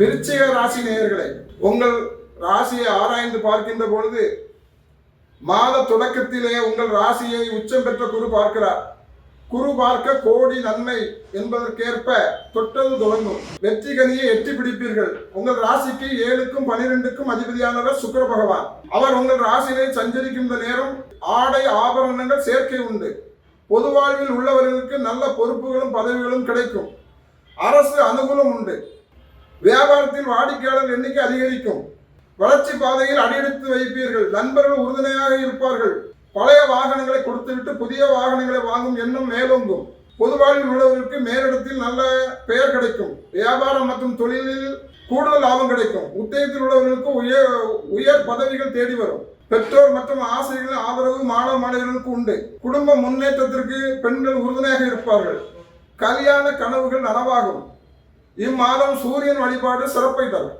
விருச்சிக ராசி நேயர்களை உங்கள் ராசியை ஆராய்ந்து பார்க்கின்ற பொழுது மாத தொடக்கத்திலே உங்கள் ராசியை உச்சம் பெற்ற குரு பார்க்கிறார். குரு பார்க்க கோடி நன்மை என்பதற்கேற்ப தொட்டது தொடங்கும். வெற்றி கனியை எட்டி பிடிப்பீர்கள். உங்கள் ராசிக்கு ஏழுக்கும் பனிரெண்டுக்கும் அதிபதியானவர் சுக்கர பகவான். அவர் உங்கள் ராசியிலே சஞ்சரிக்கின்ற நேரம் ஆடை ஆபரணங்கள் சேர்க்கை உண்டு. பொது வாழ்வில் உள்ளவர்களுக்கு நல்ல பொறுப்புகளும் பதவிகளும் கிடைக்கும். அரசு அனுகூலம் உண்டு. வியாபாரத்தில் வாடிக்கையாளர் எண்ணிக்கை அதிகரிக்கும். வளர்ச்சி பாதையில் அடியெடுத்து வைப்பீர்கள். நண்பர்கள் உறுதுணையாக இருப்பார்கள். பழைய வாகனங்களை கொடுத்துவிட்டு புதிய வாகனங்களை வாங்கும் எண்ணம் மேலோங்கும். பொதுவாழ்வில் உள்ளவர்களுக்கு மேலிடத்தில் நல்ல பெயர் கிடைக்கும். வியாபாரம் மற்றும் தொழிலில் கூடுதல் லாபம் கிடைக்கும். உத்தியோகத்தில் உள்ளவர்களுக்கு உயர் உயர் பதவிகள் தேடி வரும். பெற்றோர் மற்றும் ஆசிரியர்களின் ஆதரவு மாணவ மாணவர்களுக்கு உண்டு. குடும்ப முன்னேற்றத்திற்கு பெண்கள் உறுதுணையாக இருப்பார்கள். கல்யாண கனவுகள் நனவாகும். இம்மாதம் சூரியன் வழிபாடு சிறப்பை தரும்.